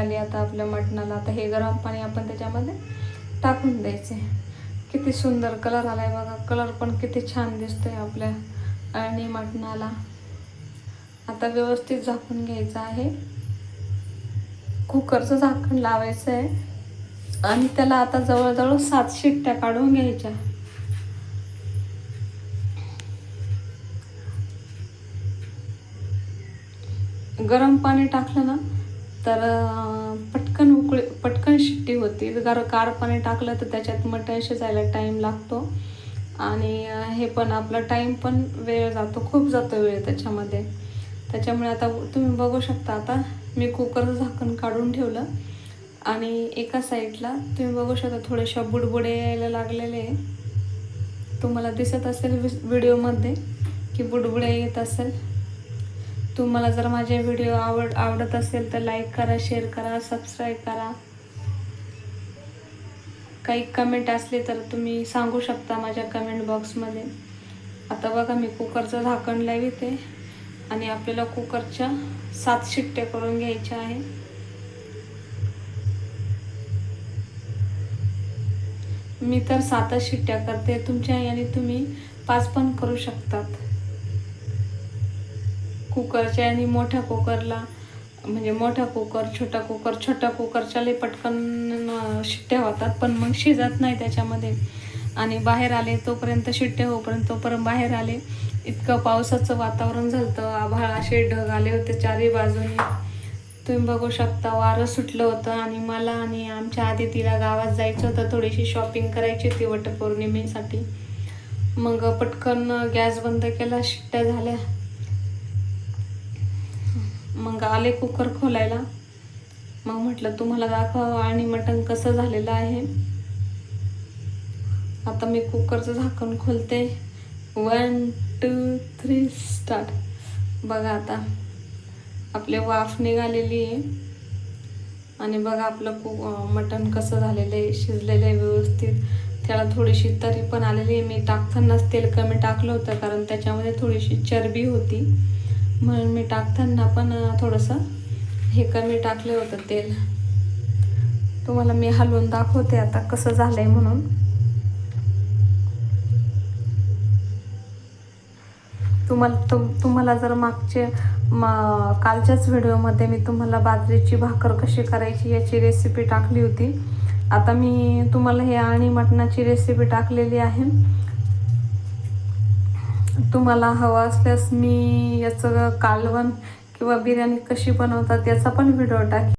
आली आता आपल्या मटणाला आता हे गरम पाणी आपण त्याच्यामध्ये टाकून द्यायचे. किती सुंदर कलर आला आहे बघा. कलर पण किती छान दिसतोय आपल्या आणि मटणाला. आता व्यवस्थित झाकून घ्यायचं आहे. कुकरचं झाकण लावायचं आहे. आणि त्याला आता जवळजवळ सात शिट्ट्या काढून घ्यायच्या. गरम पाणी टाकलं ना तर पटकन उकळी पटकन शिट्टी होती. जर कार पाणी टाकलं तर त्याच्यात मटण शिजायला टाईम लागतो. आणि हे पण आपला टाईम पण वेळ जातो. खूप जातो वेळ त्याच्यामध्ये. त्याच्यामुळे आता तुम्ही बघू शकता आता मी कुकरचं झाकण काढून ठेवलं. आणि एका साईडला तुम्ही बघू शकता थोडेशा बुडबुडे यायला लागलेले तुम्हाला दिसत असेल व्हिडिओमध्ये की बुडबुडे येत असेल. तुम्हाला जर माझे व्हिडिओ आवड आवडत असेल तर लाईक करा शेअर करा सबस्क्राईब करा. काही कमेंट असले तर तुम्ही सांगू शकता माझ्या कमेंट बॉक्समध्ये आता बघा मी कुकरचं झाकण लाविते आणि आपल्याला कुकरच्या सात शिट्ट्या करून घ्यायच्या आहे मी तर सातच शिट्ट्या करते. तुमच्या याने तुम्ही पाच पण करू शकतात. कुकरच्या आणि मोठ्या कुकरला म्हणजे मोठा कुकर छोटा कुकर छोट्या कुकरच्या लई पटकन शिट्ट्या होतात पण मग शिजत नाही त्याच्यामध्ये. आणि बाहेर आले तोपर्यंत शिट्ट्या होईपर्यंत तोपर्यंत बाहेर आले इतकं पावसाचं वातावरण झालं आभाळ असे ढग आले होते चारही बाजूने. तुम्ही बघू शकता वारं सुटलं होतं आणि मला आणि आमच्या आधी तिला गावात जायचं होतं थोडीशी शॉपिंग करायची होती वटपौर्णिमेसाठी. मग पटकन गॅस बंद केला शिट्ट्या झाल्या. मग आले कुकर खोलायला. मग म्हटलं तुम्हाला दाखवावं आणि मटण कसं झालेलं आहे? आता मी कुकरचं झाकण खोलते. वन टू थ्री स्टार्ट बघा आता आपले वाफ निघालेली आहे. आणि बघा आपलं कु मटण कसं झालेलं आहे शिजलेलं आहे व्यवस्थित. त्याला थोडीशी तरी पण आलेली आहे. मी टाकतानाच तेल कमी टाकलं होतं कारण त्याच्यामध्ये थोडीशी चरबी होती. म्हणून मी टाकताना पण थोडंसं हे कमी टाकलं होतं तेल. तुम्हाला मी हलवून दाखवते आता कसं झालंय म्हणून. तुम्हाला तुम तुम्हाला जर मागचे मा कालच्याच व्हिडिओमध्ये मी तुम्हाला बाजरीची भाकर कशी करायची याची रेसिपी टाकली होती. आता मी तुम्हाला हे आणि मटणाची रेसिपी टाकलेली आहे. तुम्हाला हवं असल्यास मी याचं कालवण किंवा बिर्याणी कशी बनवतात याचा पण व्हिडिओ टाक